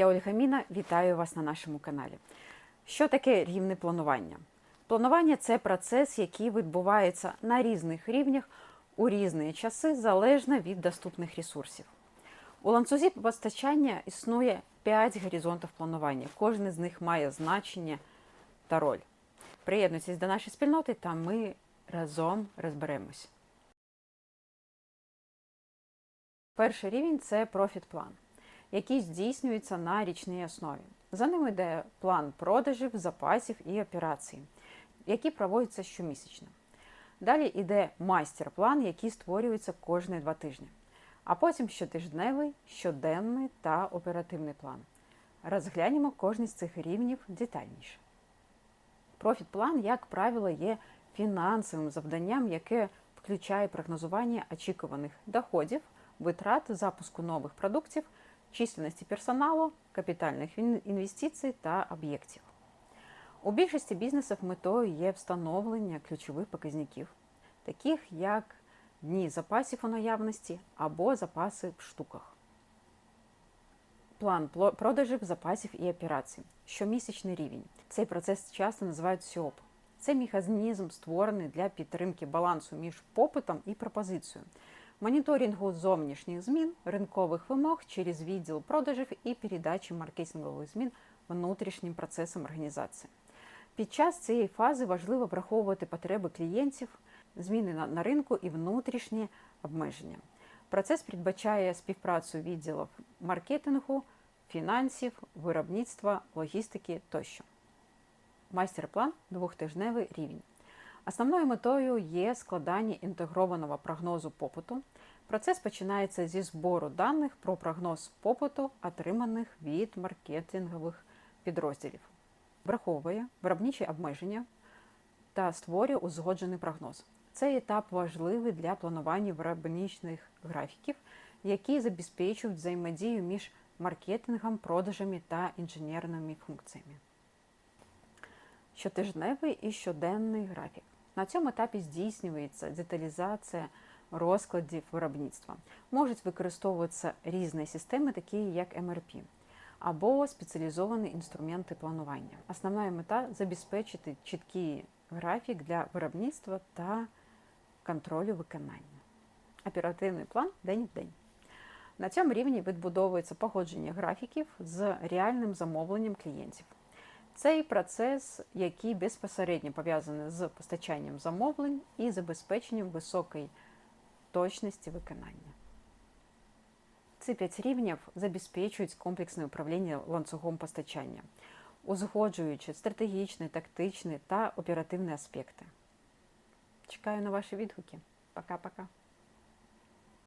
Я Ольга Міна, вітаю вас на нашому каналі. Що таке рівне планування? Планування це процес, який відбувається на різних рівнях у різні часи, залежно від доступних ресурсів. У ланцюзі постачання існує 5 горизонтів планування. Кожен з них має значення та роль. Приєднуйтесь до нашої спільноти, та ми разом розберемось. Перший рівень це профіт-план, який здійснюється на річній основі. За ним йде план продажів, запасів і операцій, які проводяться щомісячно. Далі йде майстер-план, який створюється кожні два тижні. А потім щотижневий, щоденний та оперативний план. Розглянемо кожен з цих рівнів детальніше. Профіт-план, як правило, є фінансовим завданням, яке включає прогнозування очікуваних доходів, витрат запуску нових продуктів, численності персоналу, капітальних інвестицій та об'єктів. У більшості бізнесів метою є встановлення ключових показників, таких як дні запасів у наявності або запаси в штуках. План продажів, запасів і операцій. Щомісячний рівень. Цей процес часто називають СІОП. Це механізм створений для підтримки балансу між попитом і пропозицією, моніторингу зовнішніх змін, ринкових вимог через відділ продажів і передачі маркетингових змін внутрішнім процесам організації. Під час цієї фази важливо враховувати потреби клієнтів, зміни на ринку і внутрішні обмеження. Процес передбачає співпрацю відділів маркетингу, фінансів, виробництва, логістики тощо. Майстер-план двохтижневий рівень. Основною метою є складання інтегрованого прогнозу попиту. Процес починається зі збору даних про прогноз попиту, отриманих від маркетингових підрозділів, враховує виробничі обмеження та створює узгоджений прогноз. Цей етап важливий для планування виробничних графіків, які забезпечують взаємодію між маркетингом, продажами та інженерними функціями. Щотижневий і щоденний графік. На цьому етапі здійснюється деталізація розкладів виробництва. Можуть використовуватися різні системи, такі як МРП, або спеціалізовані інструменти планування. Основна мета забезпечити чіткий графік для виробництва та контролю виконання. Оперативний план день в день. На цьому рівні відбудовується погодження графіків з реальним замовленням клієнтів. Цей процес, який безпосередньо пов'язаний з постачанням замовлень і забезпеченням високої точності виконання. Ці п'ять рівнів забезпечують комплексне управління ланцюгом постачання, узгоджуючи стратегічні, тактичні та оперативні аспекти. Чекаю на ваші відгуки. Пока-пока.